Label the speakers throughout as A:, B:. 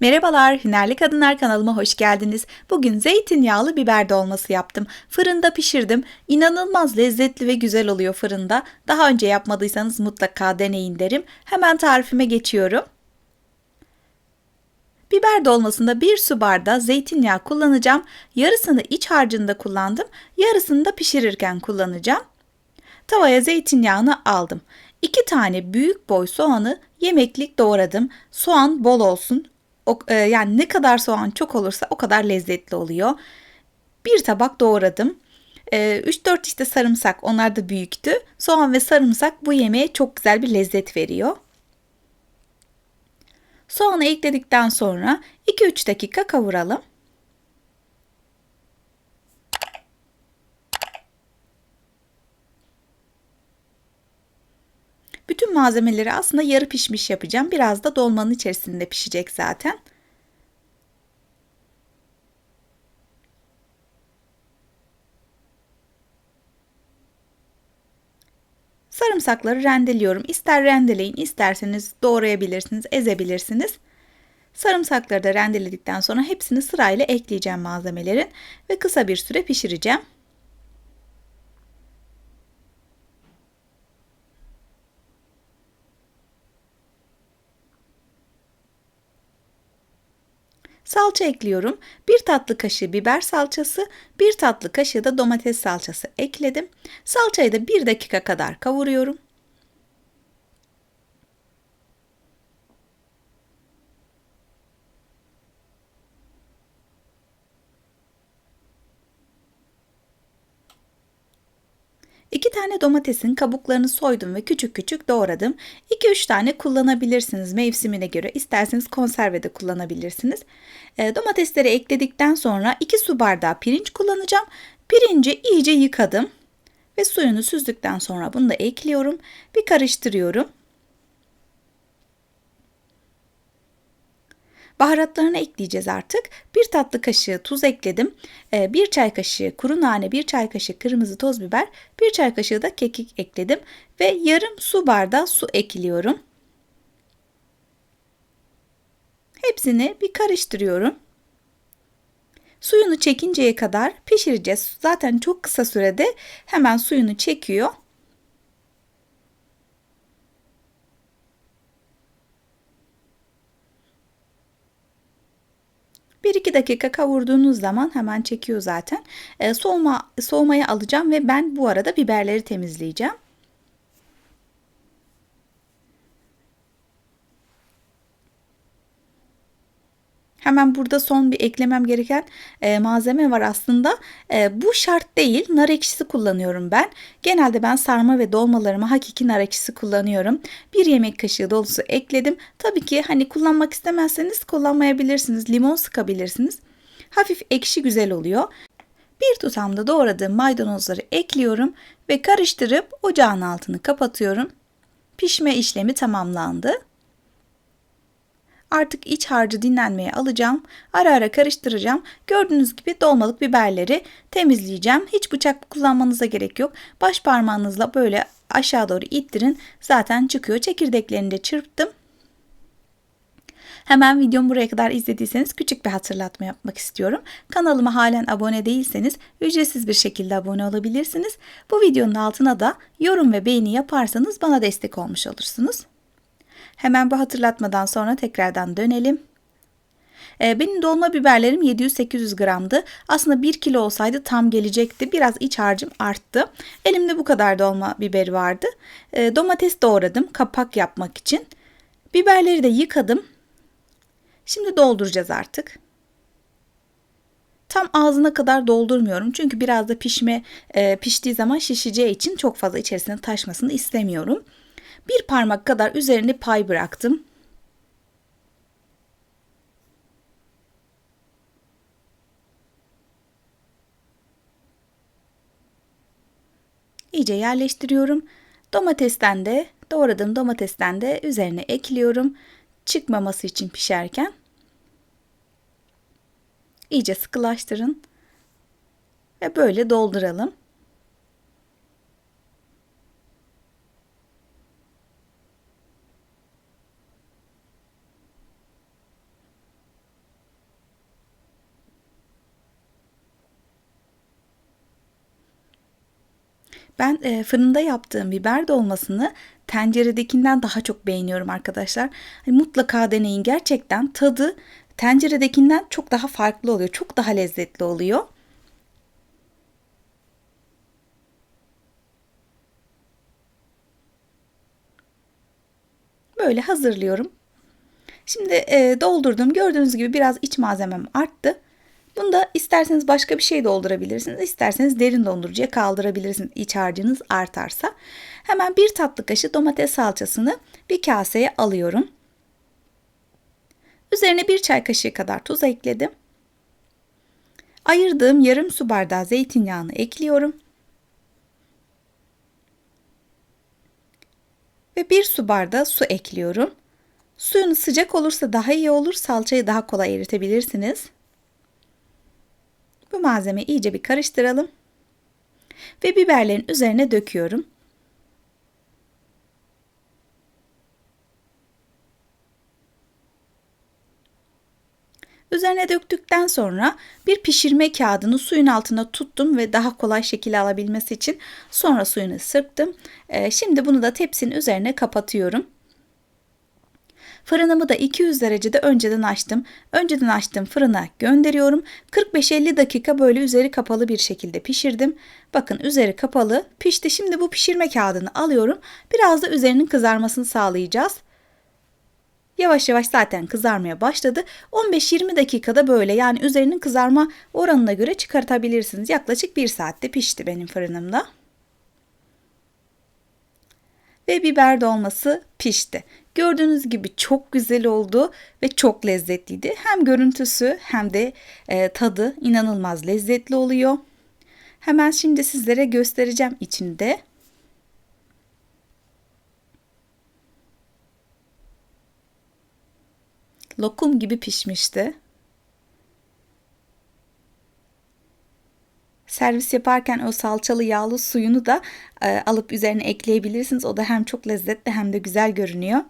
A: Merhabalar, Hünerli Kadınlar kanalıma hoş geldiniz. Bugün zeytinyağlı biber dolması yaptım. Fırında pişirdim. İnanılmaz lezzetli ve güzel oluyor fırında. Daha önce yapmadıysanız mutlaka deneyin derim. Hemen tarifime geçiyorum. Biber dolmasında bir su bardağı zeytinyağı kullanacağım. Yarısını iç harcında kullandım. Yarısını da pişirirken kullanacağım. Tavaya zeytinyağını aldım. 2 tane büyük boy soğanı yemeklik doğradım. Soğan bol olsun. O, e, yani ne kadar soğan çok olursa o kadar lezzetli oluyor. Bir tabak doğradım. E, 3-4 işte sarımsak onlar da büyüktü. Soğan ve sarımsak bu yemeğe çok güzel bir lezzet veriyor. Soğanı ekledikten sonra 2-3 dakika kavuralım. Bütün malzemeleri aslında yarı pişmiş yapacağım. Biraz da dolmanın içerisinde pişecek zaten. Sarımsakları rendeliyorum. İster rendeleyin, isterseniz doğrayabilirsiniz, ezebilirsiniz. Sarımsakları da rendeledikten sonra hepsini sırayla ekleyeceğim malzemelerin ve kısa bir süre pişireceğim. Salça ekliyorum. 1 tatlı kaşığı biber salçası, 1 tatlı kaşığı da domates salçası ekledim. Salçayı da 1 dakika kadar kavuruyorum. İki tane domatesin kabuklarını soydum ve küçük küçük doğradım. 2-3 tane kullanabilirsiniz mevsimine göre. İsterseniz konserve de kullanabilirsiniz. E, domatesleri ekledikten sonra 2 su bardağı pirinç kullanacağım. Pirinci iyice yıkadım ve suyunu süzdükten sonra bunu da ekliyorum. Bir karıştırıyorum. Baharatlarını ekleyeceğiz artık. Bir tatlı kaşığı tuz ekledim. Ee, bir çay kaşığı kuru nane, bir çay kaşığı kırmızı toz biber, bir çay kaşığı da kekik ekledim. Ve yarım su bardağı su ekliyorum. Hepsini bir karıştırıyorum. Suyunu çekinceye kadar pişireceğiz. Zaten çok kısa sürede hemen suyunu çekiyor. 1-2 dakika kavurduğunuz zaman hemen çekiyor zaten. E, soğuma, soğumaya alacağım ve ben bu arada biberleri temizleyeceğim. Hemen burada son bir eklemem gereken e, malzeme var aslında. E, bu şart değil. Nar ekşisi kullanıyorum ben. Genelde ben sarma ve dolmalarıma hakiki nar ekşisi kullanıyorum. Bir yemek kaşığı dolusu ekledim. Tabii ki hani kullanmak istemezseniz kullanmayabilirsiniz. Limon sıkabilirsiniz. Hafif ekşi güzel oluyor. Bir tutamda doğradığım maydanozları ekliyorum ve karıştırıp ocağın altını kapatıyorum. Pişme işlemi tamamlandı. Artık iç harcı dinlenmeye alacağım. Ara ara karıştıracağım. Gördüğünüz gibi dolmalık biberleri temizleyeceğim. Hiç bıçak kullanmanıza gerek yok. Baş parmağınızla böyle aşağı doğru ittirin. Zaten çıkıyor. Çekirdeklerini de çırptım. Hemen videomu buraya kadar izlediyseniz küçük bir hatırlatma yapmak istiyorum. Kanalıma halen abone değilseniz ücretsiz bir şekilde abone olabilirsiniz. Bu videonun altına da yorum ve beğeni yaparsanız bana destek olmuş olursunuz. Hemen bu hatırlatmadan sonra tekrardan dönelim. Ee, benim dolma biberlerim 700-800 gramdı. Aslında 1 kilo olsaydı tam gelecekti. Biraz iç harcım arttı. Elimde bu kadar dolma biberi vardı. Ee, domates doğradım kapak yapmak için. Biberleri de yıkadım. Şimdi dolduracağız artık. Tam ağzına kadar doldurmuyorum. Çünkü biraz da pişme e, piştiği zaman şişeceği için çok fazla içerisine taşmasını istemiyorum. Bir parmak kadar üzerine pay bıraktım. İyice yerleştiriyorum. Domatesten de doğradığım domatesten de üzerine ekliyorum. Çıkmaması için pişerken. İyice sıkılaştırın. Ve böyle dolduralım. Ben e, fırında yaptığım biber dolmasını tenceredekinden daha çok beğeniyorum arkadaşlar. Hani mutlaka deneyin. Gerçekten tadı tenceredekinden çok daha farklı oluyor. Çok daha lezzetli oluyor. Böyle hazırlıyorum. Şimdi e, doldurdum. Gördüğünüz gibi biraz iç malzemem arttı. Bunda isterseniz başka bir şey doldurabilirsiniz. İsterseniz derin dondurucuya kaldırabilirsiniz iç harcınız artarsa. Hemen bir tatlı kaşığı domates salçasını bir kaseye alıyorum. Üzerine bir çay kaşığı kadar tuz ekledim. Ayırdığım yarım su bardağı zeytinyağını ekliyorum. Ve bir su bardağı su ekliyorum. Suyunuz sıcak olursa daha iyi olur. Salçayı daha kolay eritebilirsiniz. Bu malzemeyi iyice bir karıştıralım. Ve biberlerin üzerine döküyorum. Üzerine döktükten sonra bir pişirme kağıdını suyun altına tuttum ve daha kolay şekil alabilmesi için sonra suyunu sırptım. Ee, şimdi bunu da tepsinin üzerine kapatıyorum. Fırınımı da 200 derecede önceden açtım. Önceden açtım fırına gönderiyorum. 45-50 dakika böyle üzeri kapalı bir şekilde pişirdim. Bakın üzeri kapalı pişti. Şimdi bu pişirme kağıdını alıyorum. Biraz da üzerinin kızarmasını sağlayacağız. Yavaş yavaş zaten kızarmaya başladı. 15-20 dakikada böyle yani üzerinin kızarma oranına göre çıkartabilirsiniz. Yaklaşık 1 saatte pişti benim fırınımda. Ve biber dolması pişti. Gördüğünüz gibi çok güzel oldu ve çok lezzetliydi. Hem görüntüsü hem de e, tadı inanılmaz lezzetli oluyor. Hemen şimdi sizlere göstereceğim içinde. Lokum gibi pişmişti. Servis yaparken o salçalı yağlı suyunu da e, alıp üzerine ekleyebilirsiniz. O da hem çok lezzetli hem de güzel görünüyor.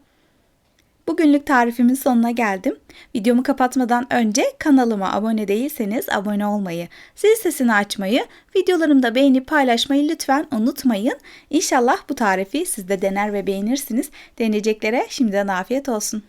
A: Bugünlük tarifimin sonuna geldim. Videomu kapatmadan önce kanalıma abone değilseniz abone olmayı, zil sesini açmayı, videolarımda beğenip paylaşmayı lütfen unutmayın. İnşallah bu tarifi siz de dener ve beğenirsiniz. Deneyeceklere şimdiden afiyet olsun.